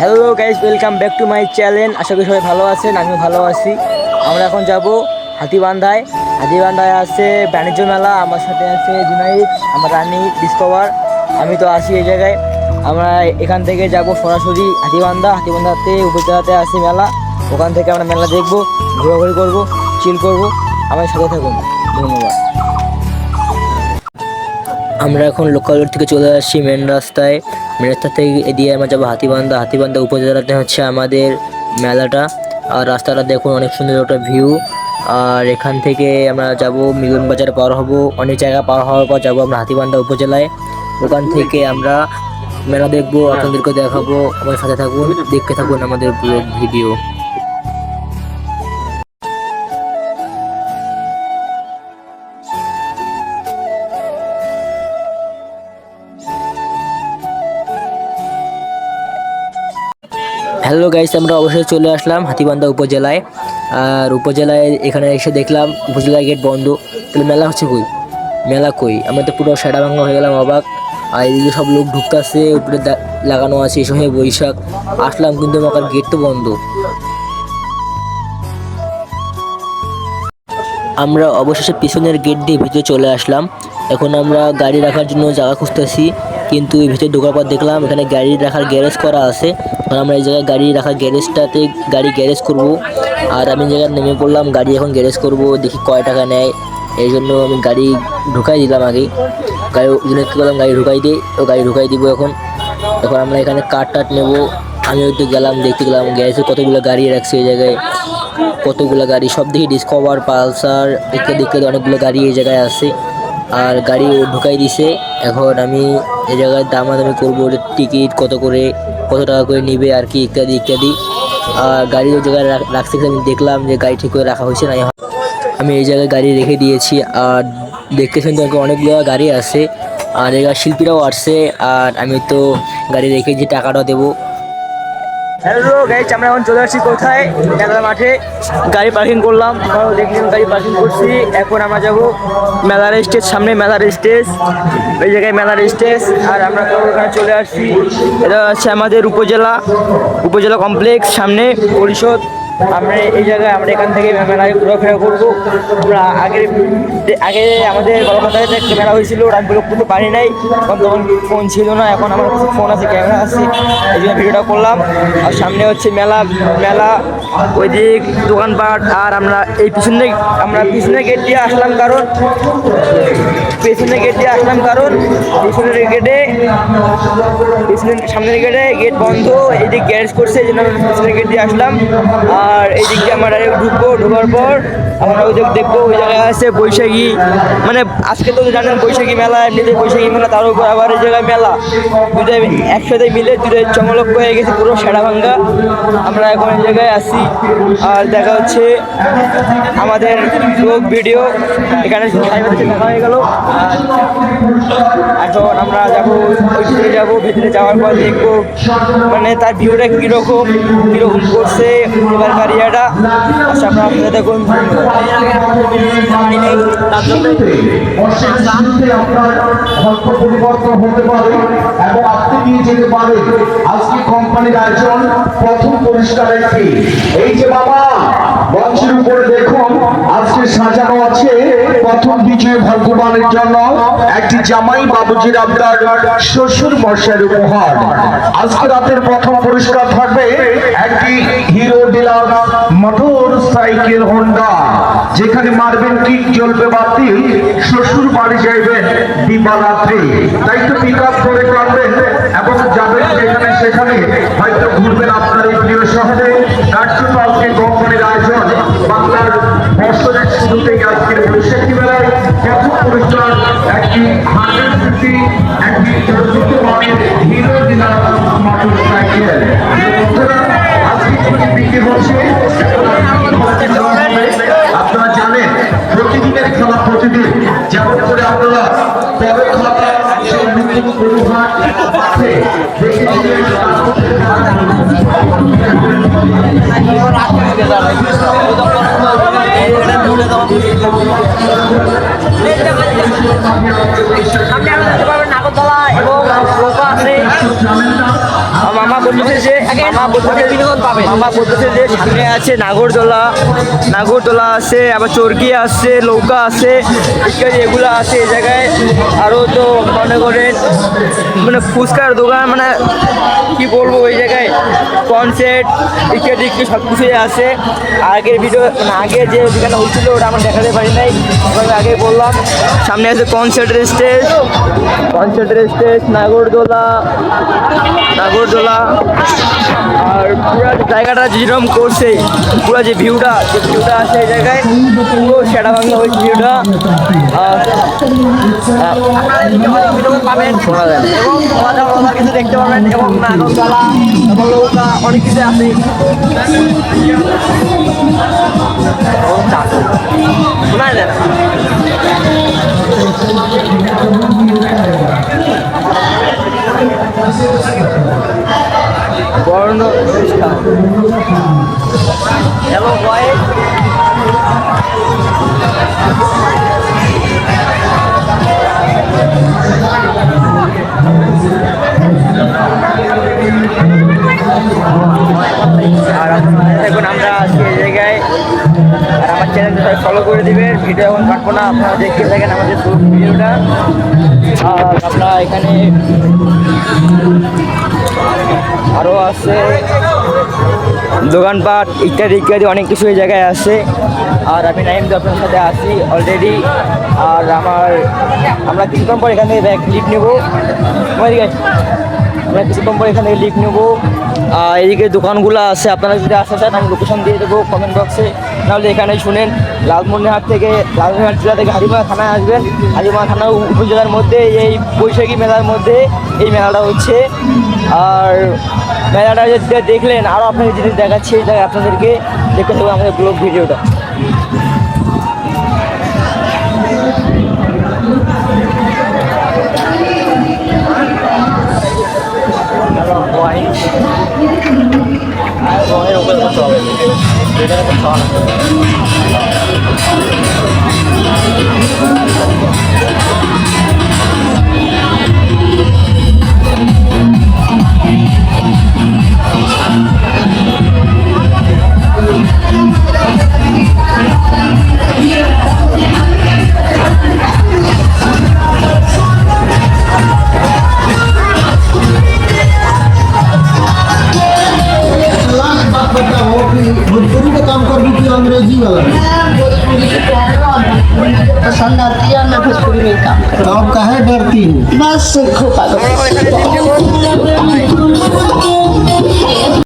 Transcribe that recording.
Hello guys welcome back to my channel আশা করি সবাই ভালো আছেন, আমিও ভালো আছি। আমরা এখন যাব হাতিবান্ধায়। হাতিবান্ধায় আছে বাণিজ্য মেলা, আমার সাথে আছে জুনাইদ, আমার রানী ডিসকভার আমি তো আসি এই জায়গায়। আমরা এখান থেকে যাব সরাসরি হাতিবান্ধা। হাতিবান্ধাতে, উপজেলাতে আছে মেলা। ওখান থেকে আমরা মেলা দেখব, ঘোরাঘুরি করব চিল করব। আমার সাথে থাকুন। ধন্যবাদ। আমরা এখন লোকাল রোড থেকে চলে আসছি মেন রাস্তায়। মেন রাস্তা থেকে এদিকে আমরা যাব হাতিবান্ধা। হাতিবান্ধা উপজেলাতে হচ্ছে আমাদের মেলাটা। আর রাস্তাটা দেখুন, অনেক সুন্দর একটা ভিউ আর এখান থেকে আমরা যাব, মিলন বাজার পার হব। অনেক জায়গা পার হওয়ার পর যাব আমরা হাতিবান্ধা উপজেলায়। ওখান থেকে আমরা মেলা দেখব আপনাদেরকে দেখাবো। আমার সাথে থাকুন, দেখতে থাকুন আমাদের ভিডিও হ্যালো গাইস আমরা অবশ্যই চলে আসলাম হাতিবান্ধা উপজেলায়। আর উপজেলায় এখানে এসে দেখলাম উপজেলার গেট বন্ধ। তাহলে মেলা হচ্ছে কই? মেলা কই? আমরা তো পুরো সেটা ভাঙা হয়ে গেলাম, অবাক। আর এদিকে সব লোক ঢুকতেছে, উপরে লাগানো আছে এই সময় বৈশাখ। আসলাম কিন্তু আমার গেট তো বন্ধ। আমরা অবশেষে পিছনের গেট দিয়ে ভিতরে চলে আসলাম। এখন আমরা গাড়ি রাখার জন্য জায়গা খুঁজতেছি। কিন্তু এই ভিতরে ঢোকার পর দেখলাম এখানে গাড়ি রাখার গ্যারেজ করা আছে। আমরা এই জায়গায় গাড়ি রাখার গ্যারেজটাতে গাড়ি গ্যারেজ করব। আর আমি জায়গায় নেমে পড়লাম, গাড়ি এখন গ্যারেজ করব, দেখি কয় টাকা নেয়। এই জন্য আমি গাড়ি ঢুকাই দিলাম আগে। গাড়ি জনকে বললাম গাড়ি ঢুকাই দিই তো গাড়ি ঢুকাই দিব এখন। এখন আমরা এখানে কাঠ টাট নেব। আমি একটু গেলাম, দেখতে গেলাম গ্যারেজে কতগুলো গাড়ি রাখছে এই জায়গায়। কতগুলো গাড়ি সব দেখি ডিসকভার পালসার দেখতে দেখতে অনেকগুলো গাড়ি এই জায়গায় আছে। আর গাড়ি ঢুকাই দিছে। এখন আমি এই জায়গায় দামাদামি করব টিকিট কত করে, কত টাকা করে নিবে আর কি, ইত্যাদি ইত্যাদি। আর গাড়ি ওই জায়গায় রাখতে আমি দেখলাম যে গাড়ি ঠিক করে রাখা হয়েছে না আমি এই জায়গায় গাড়ি রেখে দিয়েছি, আর দেখতে শুনতে আমাকে অনেকগুলো গাড়ি আছে, আর এবার শিল্পীরাও আসছে, আর আমি তো গাড়ি রেখে যে টাকাটা দেবো হ্যালো গাইজ আমরা এখন চলে আসছি কোথায়? মেলার মাঠে। গাড়ি পার্কিং করলাম। আপনারাও দেখলাম গাড়ি পার্কিং করছি। এখন আমরা যাব মেলার স্টেজ সামনে মেলার স্টেজ ওই জায়গায় মেলার স্টেজ আর আমরা ওখানে চলে আসছি। এটা হচ্ছে আমাদের উপজেলা। উপজেলা কমপ্লেক্স সামনে পরিষদ। আমরা এই জায়গায় আমরা এখান থেকে মেলায় ঘোরাফেরা করব। আমরা আগের আগে আমাদের কলকাতায় একটা মেলা হয়েছিল ব্লগ করতে পারি নাই। তখন ফোন ছিল না, এখন আমার ফোন আছে ক্যামেরা আছে। এই জন্য ভিডিওটা করলাম। আর সামনে হচ্ছে মেলা মেলা। ওই দিক দোকানপাট, আর আমরা এই পিছনে আমরা পিছনে গেট দিয়ে আসলাম কারণ পেছনে গেট দিয়ে আসলাম কারণ পিছনের গেটে পিছনের সামনের গেটে গেট বন্ধ এইদিক গ্যারেজ করছে, এই জন্য আমরা পিছনের গেট দিয়ে আসলাম। আর এই দিক দিয়ে আমরা ঢুকবো ঢোকার পর আমরা ওই দেখব, ওই জায়গায় আছে বৈশাখী। মানে আজকে তো জানেন বৈশাখী মেলা এমনিতে বৈশাখী মেলা, তার উপর আবার এই জায়গায় মেলা। দুটাই একসাথে মিলে দুটাই চমলক হয়ে গেছে পুরো সেরা ভাঙ্গা আমরা এখন এই জায়গায় আসি আর দেখা হচ্ছে আমাদের ব্লগ ভিডিও। এখানে দেখা হয়ে গেল। এখন আমরা যাব ওই ভিতরে যাব, ভিতরে যাওয়ার পর দেখব মানে তার ভিউটা কীরকম কীরকম করছে এবার কারিয়াটা আচ্ছা আপনারা সাথে দেখুন। এবং নিয়ে যেতে আজকে কোম্পানির আয়োজন প্রথম কি এই যে বাবা দেখুন আজকে সাজানো আছে প্রথম জন্য একটি জামাই বাবুজির আপনার শ্বশুর মশাইয়ের উপহার আজকে রাতের প্রথম পুরস্কার থাকবে একটি Hero dealer motorcycle Honda যেখানে মারবেন কিক জ্বলবে বাতি শ্বশুর বাড়ি যাইবেন দিবারাত্রি। তাই তো পিক আপ করে করবেন এবং যাবেন যেখানে সেখানে। হয়তো ঘুরবেন আপনার এই প্রিয় শহরে। আজকে কোম্পানির আয়োজন। বাংলার বছরের শুরুতেই আজকের বৈশাখী মেলায় প্রথম পুরস্কার একটি হান্ড্রেড ফিফটি একটি চতুর্থ মানের হিরো ডিলার মোটর সাইকেল। নৌকা আছে। বলতেছে যে মামা বলতেছে বিনোদন পাবে। মামা বলতেছে যে সামনে আছে নাগরদোলা নাগরদোলা আছে আবার চরকি আছে নৌকা আছে ইত্যাদি এগুলো আছে এই জায়গায়। আরও তো মনে করেন মানে ফুচকার দোকান মানে কি বলব ওই জায়গায়? কনসার্ট ইত্যাদি ইত্যাদি সব কিছুই আছে। আগের ভিডিও মানে আগে যে যেখানে হচ্ছিল ওটা আমরা দেখাতে পারি নাই। ওখানে আগে বললাম, সামনে আছে কনসার্টের স্টেজ কনসার্টের স্টেজ নাগরদোলা নাগরদোলা। আর পুরো জায়গাটা যেরকম করছে। পুরো যে ভিউটা যে ভিউটা আছে এই জায়গায়, পুরো সেটা বাংলা ওই ভিউটা পাবেন শোনা যায় এবং কিছু দেখতে পাবেন, এবং নাগরদোলা অনেক কিছু আছে শোনা যায় না বর্ণ এবং ভয়েস আর এখন আমরা আছি এই জায়গায়, আর আমার চ্যানেলটা সবাই ফলো করে দিবেন ভিডিও এখন কাটবো না, আপনারা দেখতে থাকেন আমাদের পুরো ভিডিওটা। আর আমরা এখানে আরও আছে দোকানপাট ইত্যাদি ইত্যাদি, অনেক কিছু এই জায়গায় আছে। আর আমি নাইম আপনার সাথে আছি অলরেডি আর আমার, আমরা কিছুক্ষণ পর এখান থেকে ব্যাগ লিপ নেব। আমার কিছুক্ষণ পর এখান থেকে লিপ নেব। আর এদিকে দোকানগুলো আছে, আপনারা যদি আসতে চান, আমি লোকেশন দিয়ে দেবো কমেন্ট বক্সে নাহলে এখানে শুনেন, লালমনিরহাট থেকে, লালমনিরহাট জেলা থেকে হারিমা থানায় আসবেন। হারিমা থানা উপজেলার মধ্যে, এই বৈশাখী মেলার মধ্যে এই মেলাটা হচ্ছে। আর মেলাটা দেখলেন আরও আপনাকে জিনিস দেখাচ্ছি, এই আপনাদেরকে দেখতে থাকবে আমাদের ব্লগ ভিডিওটা। Thank you. पसंद आती है मैं भोजपुरी में काम तो आप कहे डरती हूँ बस खूब